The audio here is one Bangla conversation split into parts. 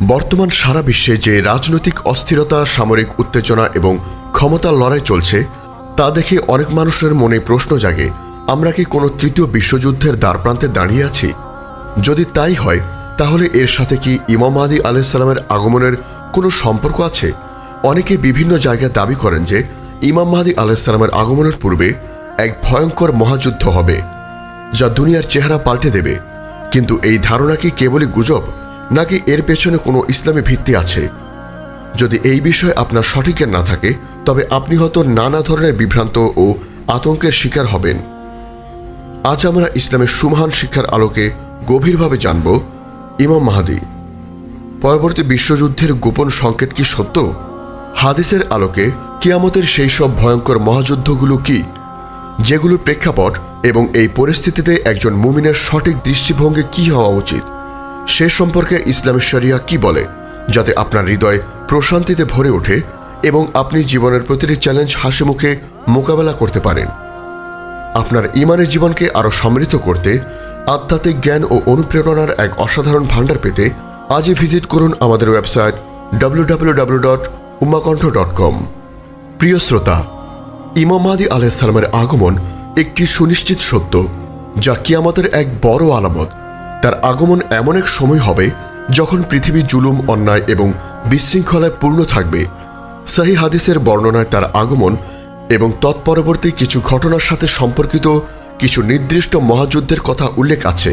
বর্তমান সারা বিশ্বে যে রাজনৈতিক অস্থিরতা, সামরিক উত্তেজনা এবং ক্ষমতার লড়াই চলছে, তা দেখে অনেক মানুষের মনে প্রশ্ন জাগে, আমরা কি কোনো তৃতীয় বিশ্বযুদ্ধের দ্বারপ্রান্তে দাঁড়িয়ে আছি? যদি তাই হয়, তাহলে এর সাথে কি ইমাম মাহাদি আলাইসাল্লামের আগমনের কোনো সম্পর্ক আছে? অনেকে বিভিন্ন জায়গায় দাবি করেন যে, ইমাম মাহাদি আলাইসাল্লামের আগমনের পূর্বে এক ভয়ঙ্কর মহাযুদ্ধ হবে, যা দুনিয়ার চেহারা পাল্টে দেবে। কিন্তু এই ধারণা কি কেবলই গুজব? নাকি এর পেছনে কোনো ইসলামী ভিত্তি আছে? যদি এই বিষয়ে আপনার সঠিক জ্ঞান না থাকে, তবে আপনি হয়তো নানা ধরনের বিভ্রান্ত ও আতঙ্কের শিকার হবেন। আজ আমরা ইসলামের সুমহান শিক্ষার আলোকে গভীরভাবে জানব, ইমাম মাহাদি, পরবর্তী বিশ্বযুদ্ধের গোপন সংকেত কি সত্য? হাদিসের আলোকে কিয়ামতের সেই সব ভয়ঙ্কর মহাযুদ্ধগুলো কি? যেগুলোর প্রেক্ষাপট এবং এই পরিস্থিতিতে একজন মুমিনের সঠিক দৃষ্টিভঙ্গি কি হওয়া উচিত? সে সম্পর্কে ইসলামের শরিয়া কি বলে, যাতে আপনার হৃদয় প্রশান্তিতে ভরে ওঠে এবং আপনি জীবনের প্রতিটি চ্যালেঞ্জ হাসি মুখে মোকাবেলা করতে পারেন। আপনার ইমানের জীবনকে আরও সমৃদ্ধ করতে আধ্যাত্মিক জ্ঞান ও অনুপ্রেরণার এক অসাধারণ ভাণ্ডার পেতে আজই ভিজিট করুন আমাদের website W dot Umakantha dot com প্রিয় শ্রোতা, ইমাম মাহাদি আলাইসালামের আগমন একটি সুনিশ্চিত সত্য, যা কিয়ামতের এক বড় আলামত। তার আগমন এমন এক সময় হবে যখন পৃথিবী জুলুম, অন্যায় এবং বিশৃঙ্খলায় পূর্ণ থাকবে। সাহি হাদিসের বর্ণনায় তার আগমন এবং তৎপরবর্তী কিছু ঘটনার সাথে সম্পর্কিত কিছু নির্দিষ্ট মহাযুদ্ধের কথা উল্লেখ আছে।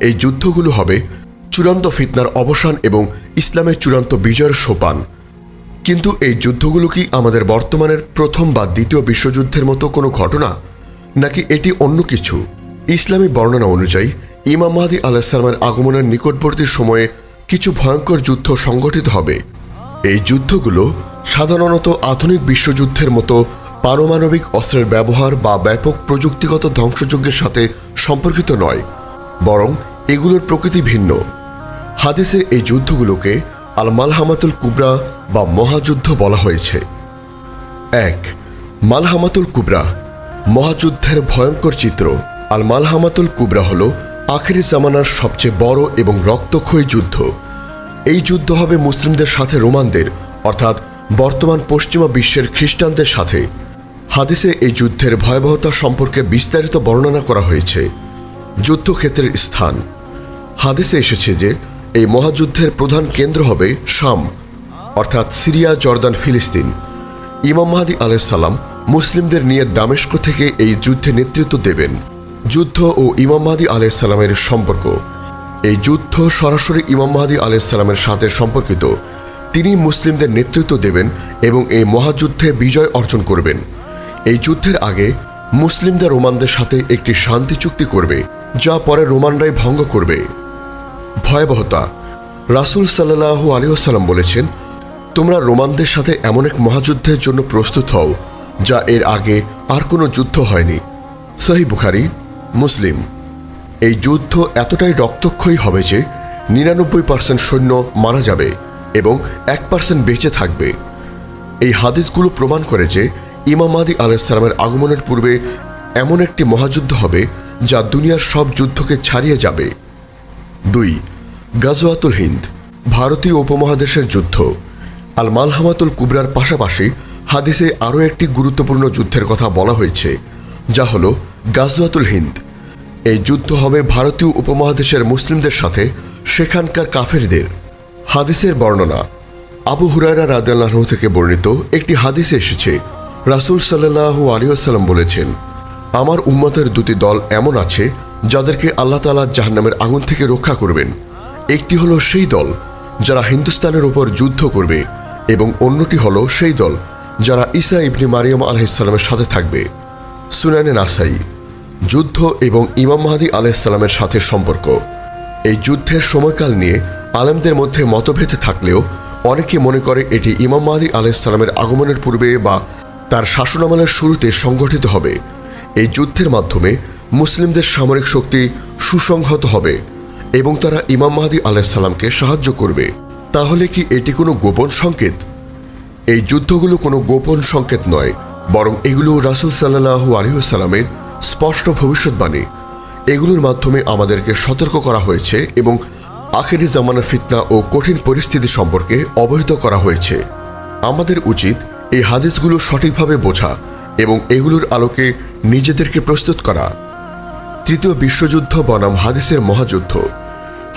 এই যুদ্ধগুলো হবে চূড়ান্ত ফিতনার অবসান এবং ইসলামের চূড়ান্ত বিজয়ের সোপান। কিন্তু এই যুদ্ধগুলো কি আমাদের বর্তমানের প্রথম বা দ্বিতীয় বিশ্বযুদ্ধের মতো কোনো ঘটনা, নাকি এটি অন্য কিছু? ইসলামী বর্ণনা অনুযায়ী ইমাম মাহাদি আলাহিসাল্লামের আগমনের নিকটবর্তী সময়ে কিছু ভয়ঙ্কর যুদ্ধ সংগঠিত হবে। এই যুদ্ধগুলো সাধারণত আধুনিক বিশ্বযুদ্ধের মতো পারমাণবিক অস্ত্রের ব্যবহার বা ব্যাপক প্রযুক্তিগত ধ্বংসযজ্ঞের সাথে সম্পর্কিত নয়, বরং এগুলোর প্রকৃতি ভিন্ন। হাদিসে এই যুদ্ধগুলোকে আল মালহামাতুল কুবরা বা মহাযুদ্ধ বলা হয়েছে। এক, মালহামাতুল কুবরা। মহাযুদ্ধের ভয়ঙ্কর চিত্র। আল মালহামাতুল কুবরা হল আখেরি জামানার সবচেয়ে বড় এবং রক্তক্ষয়ী যুদ্ধ। এই যুদ্ধ হবে মুসলিমদের সাথে রোমানদের, অর্থাৎ বর্তমান পশ্চিমা বিশ্বের খ্রিস্টানদের সাথে। হাদিসে এই যুদ্ধের ভয়াবহতা সম্পর্কে বিস্তারিত বর্ণনা করা হয়েছে। যুদ্ধক্ষেত্রের স্থান। হাদিসে এসেছে যে, এই মহাযুদ্ধের প্রধান কেন্দ্র হবে শাম, অর্থাৎ সিরিয়া, জর্দান, ফিলিস্তিন। ইমাম মাহাদি আলাইসাল্লাম মুসলিমদের নিয়ে দামেস্ক থেকে এই যুদ্ধে নেতৃত্ব দেবেন। যুদ্ধ ও ইমাম মাহাদি আলাইসাল্লামের সম্পর্ক। এই যুদ্ধ সরাসরি ইমাম মাহাদি আলাইসাল্লামের সাথে সম্পর্কিত। তিনি মুসলিমদের নেতৃত্ব দেবেন এবং এই মহাযুদ্ধে বিজয় অর্জন করবেন। এই যুদ্ধের আগে মুসলিমদের রোমানদের সাথে একটি শান্তি চুক্তি করবে, যা পরে রোমানরাই ভঙ্গ করবে। ভয়াবহতা, রাসুল সাল্লাহু আলিহাসাল্লাম বলেছেন, তোমরা রোমানদের সাথে এমন এক মহাযুদ্ধের জন্য প্রস্তুত হও, যা এর আগে আর কোনো যুদ্ধ হয়নি। সহি বুখারি মুসলিম, এই যুদ্ধ এতটাই রক্তক্ষয়ী হবে যে নিরানব্বই পার্সেন্ট সৈন্য মারা যাবে এবং এক পার্সেন্ট বেঁচে থাকবে। এই হাদিসগুলো প্রমাণ করে যে ইমাম আদি আলাইসালামের আগমনের পূর্বে এমন একটি মহাযুদ্ধ হবে যা দুনিয়ার সব যুদ্ধকে ছাড়িয়ে যাবে। দুই, গাজওয়াতুল হিন্দ, ভারতীয় উপমহাদেশের যুদ্ধ। আল মালহামাতুল কুবরার পাশাপাশি হাদিসে আরও একটি গুরুত্বপূর্ণ যুদ্ধের কথা বলা হয়েছে, যা হল গাজওয়াতুল হিন্দ। এই যুদ্ধ হবে ভারতীয় উপমহাদেশের মুসলিমদের সাথে, সেখানকার কাফেরদের। হাদিসের বর্ণনা, আবু হুরায়রা রাদাল্লাহ থেকে বর্ণিত একটি হাদিসে এসেছে, রাসুল সাল্লাহু আলিয়াল্লাম বলেছেন, আমার উম্মতের দুটি দল এমন আছে, যাদেরকে আল্লাহ তালা জাহান্নামের আগুন থেকে রক্ষা করবেন। একটি হলো সেই দল, যারা হিন্দুস্তানের উপর যুদ্ধ করবে, এবং অন্যটি হলো সেই দল, যারা ঈসা ইবনি মারিয়াম আলহিসাল্লামের সাথে থাকবে। সুনানে নাসাই। যুদ্ধ এবং ইমাম মাহাদি আলাইসাল্লামের সাথে সম্পর্ক। এই যুদ্ধের সময়কাল নিয়ে আলেমদের মধ্যে মতভেদ থাকলেও অনেকে মনে করে এটি ইমাম মাহাদি আলাইসাল্লামের আগমনের পূর্বে বা তার শাসনামলের শুরুতে সংগঠিত হবে। এই যুদ্ধের মাধ্যমে মুসলিমদের সামরিক শক্তি সুসংহত হবে এবং তারা ইমাম মাহাদি আলাইসাল্লামকে সাহায্য করবে। তাহলে কি এটি কোনো গোপন সংকেত? এই যুদ্ধগুলো কোনো গোপন সংকেত নয়, বরং এগুলো রাসুল সাল্লাহু আলহিসাল্লামের স্পষ্ট ভবিষ্যৎবাণী। এগুলোর মাধ্যমে আমাদেরকে সতর্ক করা হয়েছে এবং আখেরি জামানার ফিতনা ও কঠিন পরিস্থিতি সম্পর্কে অবহিত করা হয়েছে। আমাদের উচিত এই হাদিসগুলো সঠিকভাবে বোঝা এবং এগুলোর আলোকে নিজেদেরকে প্রস্তুত করা। তৃতীয় বিশ্বযুদ্ধ বনাম হাদিসের মহাযুদ্ধ।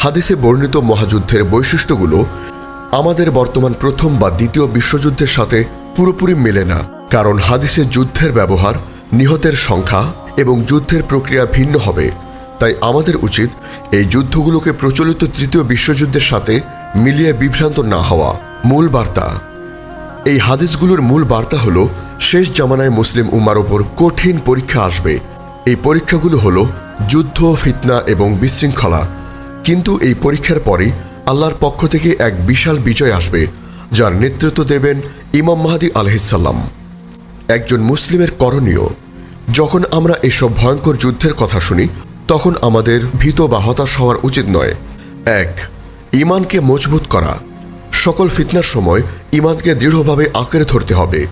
হাদিসে বর্ণিত মহাযুদ্ধের বৈশিষ্ট্যগুলো আমাদের বর্তমান প্রথম বা দ্বিতীয় বিশ্বযুদ্ধের সাথে পুরোপুরি মেলে না, কারণ হাদিসে যুদ্ধের ব্যবহার, নিহতের সংখ্যা এবং যুদ্ধের প্রক্রিয়া ভিন্ন হবে। তাই আমাদের উচিত এই যুদ্ধগুলোকে প্রচলিত তৃতীয় বিশ্বযুদ্ধের সাথে মিলিয়ে বিভ্রান্ত না হওয়া। মূল বার্তা। এই হাদিসগুলোর মূল বার্তা হলো, শেষ জামানায় মুসলিম উমার ওপর কঠিন পরীক্ষা আসবে। এই পরীক্ষাগুলো হলো যুদ্ধ, ফিতনা এবং বিশৃঙ্খলা। কিন্তু এই পরীক্ষার পরেই আল্লাহর পক্ষ থেকে এক বিশাল বিজয় আসবে, যার নেতৃত্ব দেবেন ইমাম মাহাদি আলহিসাল্লাম একজন মুসলিমের করণীয়। যখন আমরা এসব ভয়ঙ্কর যুদ্ধের কথা শুনি, তখন আমাদের ভীত বা হতাশ হওয়ার উচিত নয়। এক, ইমানকে মজবুত করা। সকল ফিতনার সময় ইমানকে দৃঢ়ভাবে আঁকড়ে ধরতে হবে।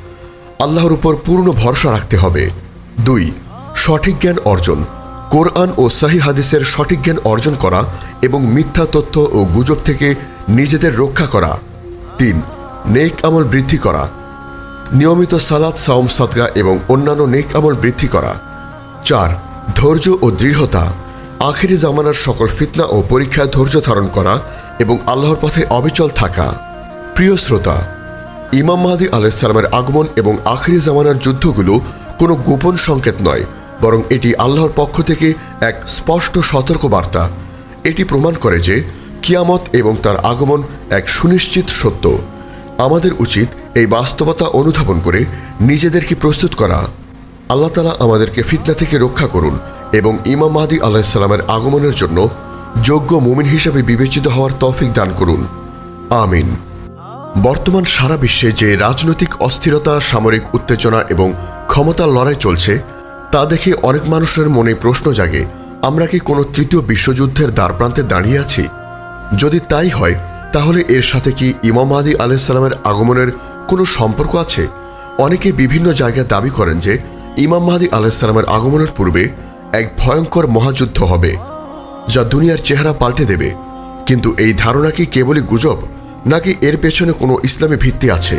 আল্লাহর উপর পূর্ণ ভরসা রাখতে হবে। দুই, সঠিক জ্ঞান অর্জন। কোরআন ও সাহি হাদিসের সঠিক জ্ঞান অর্জন করা এবং মিথ্যা তথ্য ও গুজব থেকে নিজেদের রক্ষা করা। তিন, নেক আমল বৃদ্ধি করা। নিয়মিত সালাদ সাওম, সাদগা এবং অন্যান্য নেক আমল বৃদ্ধি করা। চার, ধৈর্য ও দৃঢ়তা। আখেরি জামানার সকল ফিতনা ও পরীক্ষায় ধৈর্য ধারণ করা এবং আল্লাহর পথে অবিচল থাকা। প্রিয় শ্রোতা, ইমাম মাহাদি আলাইসালামের আগমন এবং আখেরি জামানার যুদ্ধগুলো কোনো গোপন সংকেত নয়, বরং এটি আল্লাহর পক্ষ থেকে এক স্পষ্ট সতর্ক বার্তা এটি প্রমাণ করে যে কিয়ামত এবং তার আগমন এক সুনিশ্চিত সত্য। আমাদের উচিত এই বাস্তবতা অনুধাবন করে নিজেদেরকে প্রস্তুত করা। আল্লাহ তালা আমাদেরকে ফিতনা থেকে রক্ষা করুন এবং ইমাম মাহাদি আলাহিসাল্লামের আগমনের জন্য যোগ্য মুমিন হিসাবে বিবেচিত হওয়ার তৌফিক দান করুন। আমিন। বর্তমান সারা বিশ্বে যে রাজনৈতিক অস্থিরতা, সামরিক উত্তেজনা এবং ক্ষমতার লড়াই চলছে, তা দেখে অনেক মানুষের মনে প্রশ্ন জাগে, আমরা কি কোনো তৃতীয় বিশ্বযুদ্ধের দ্বারপ্রান্তে দাঁড়িয়ে আছি? যদি তাই হয়, তাহলে এর সাথে কি ইমাম মাহাদি আলাইসাল্লামের আগমনের কোনো সম্পর্ক আছে? অনেকে বিভিন্ন জায়গায় দাবি করেন যে ইমাম মাহাদি আলাইসাল্লামের আগমনের পূর্বে এক ভয়ঙ্কর মহাযুদ্ধ হবে, যা দুনিয়ার চেহারা পাল্টে দেবে। কিন্তু এই ধারণা কি কেবলই গুজব, নাকি এর পেছনে কোনো ইসলামী ভিত্তি আছে?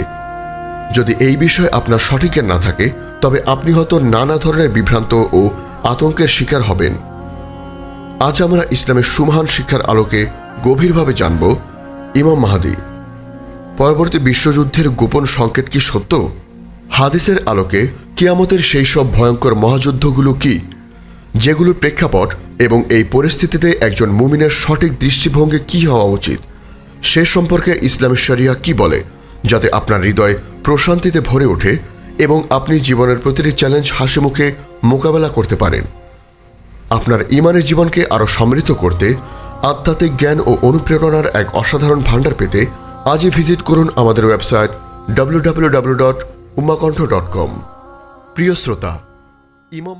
যদি এই বিষয়ে আপনার সঠিক না থাকে, তবে আপনি হয়তো নানা ধরনের বিভ্রান্ত ও আতঙ্কের শিকার হবেন। আজ আমরা ইসলামের সুমহান শিক্ষার আলোকে গভীরভাবে জানব ইমাম মাহাদি পরবর্তী বিশ্বযুদ্ধের গোপন সংকেত কি সত্য? হাদিসের আলোকে কিয়ামতের সেই সব ভয়ঙ্কর মহাযুদ্ধগুলো কি? যেগুলোর প্রেক্ষাপট এবং এই পরিস্থিতিতে একজন মুমিনের সঠিক দৃষ্টিভঙ্গি কি হওয়া উচিত? সে সম্পর্কে ইসলামী শরিয়া কি বলে, যাতে আপনার হৃদয় প্রশান্তিতে ভরে ওঠে এবং আপনি জীবনের প্রতিটি চ্যালেঞ্জ হাসি মুখে মোকাবেলা করতে পারেন? আপনার ইমানের জীবনকে আরও সমৃদ্ধ করতে আধ্যাত্মিক জ্ঞান ও অনুপ্রেরণার এক অসাধারণ ভাণ্ডার পেতে আজই ভিজিট করুন আমাদের website W W W dot Umakantha dot com প্রিয় শ্রোতা ইমাম